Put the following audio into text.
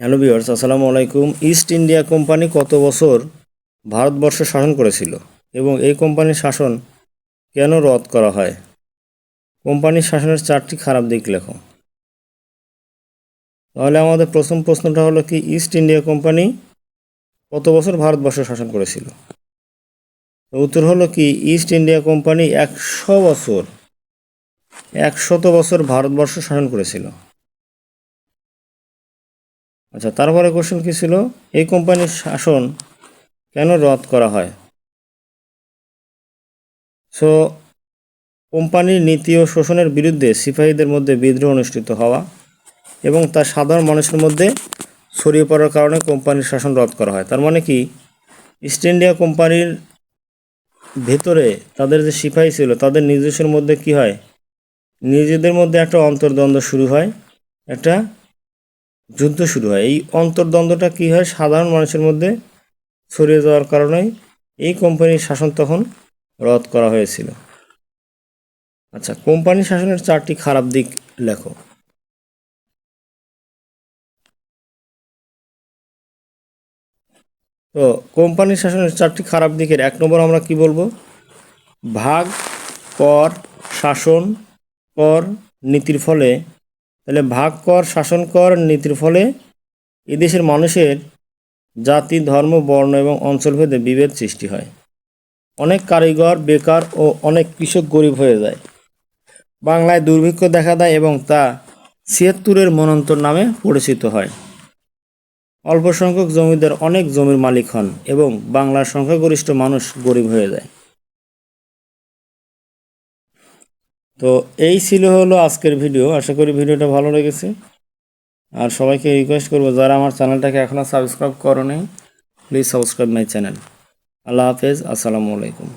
Hello বিয়ার্স আসসালামু আলাইকুম। East India company কত বছর ভারতবর্ষ শাসন করেছিল এবং এই কোম্পানির শাসন কেন রদ করা হয়? কোম্পানির শাসনের চারটি খারাপ দিক লেখো। তাহলে আমাদের প্রথম প্রশ্নটা হলো কি, ইস্ট ইন্ডিয়া কোম্পানি কত বছর ভারতবর্ষ শাসন করেছিল? উত্তর হলো কি, ইস্ট ইন্ডিয়া কোম্পানি একশো বছর, একশত বছর ভারতবর্ষ শাসন করেছিল। আচ্ছা তারপরে কোশ্চেন কী ছিল? এই কোম্পানির শাসন কেন রদ করা হয়? সো কোম্পানির নীতি ও শোষণের বিরুদ্ধে সিপাহীদের মধ্যে বিদ্রোহ অনুষ্ঠিত হওয়া এবং তা সাধারণ মানুষের মধ্যে ছড়িয়ে পড়ার কারণে কোম্পানির শাসন রদ করা হয়। তার মানে কি? ইস্ট ইন্ডিয়া কোম্পানির ভেতরে তাদের যে সিপাহী ছিল, তাদের নিজস্বের মধ্যে কি হয়? নিজেদের মধ্যে একটা অন্তর্দ্বন্দ্ব শুরু হয়, একটা যুদ্ধ শুরু হয়। এই অন্তর্দ্বন্দ্বটা কী হয়? সাধারণ মানুষের মধ্যে ছড়িয়ে যাওয়ার কারণে এই কোম্পানির শাসন তখন রদ করা হয়েছিল। আচ্ছা কোম্পানি শাসনের চারটি খারাপ দিক লেখো। তো, কোম্পানি শাসনের চারটি খারাপ দিকের এক নম্বর আমরা কি বলব? ভাগ, কর, শাসন, কর, নীতির ফলে তাহলে ভাগ কর, শাসন কর, নীতির ফলে এদেশের মানুষের জাতি, ধর্ম, বর্ণ এবং অঞ্চলভেদে বিভেদ সৃষ্টি হয়। অনেক কারিগর, বেকার ও অনেক কৃষক গরিব হয়ে যায়। বাংলায় দুর্ভিক্ষ দেখা দেয় এবং তা ছিয়াত্তরের মনন্তর নামে পরিচিত হয়। অল্প সংখ্যক জমিদার অনেক জমির মালিক হন এবং বাংলার সংখ্যাগরিষ্ঠ মানুষ গরিব হয়ে যায়। তো এই ছিল হলো আজকের ভিডিও আশা করি ভিডিওটা ভালো লেগেছে। আর সবাইকে রিকোয়েস্ট করব, যারা আমার চ্যানেলটাকে এখনও সাবস্ক্রাইব করো প্লিজ সাবস্ক্রাইব মাই চ্যানেল আল্লাহ হাফেজ, আসসালামু আলাইকুম।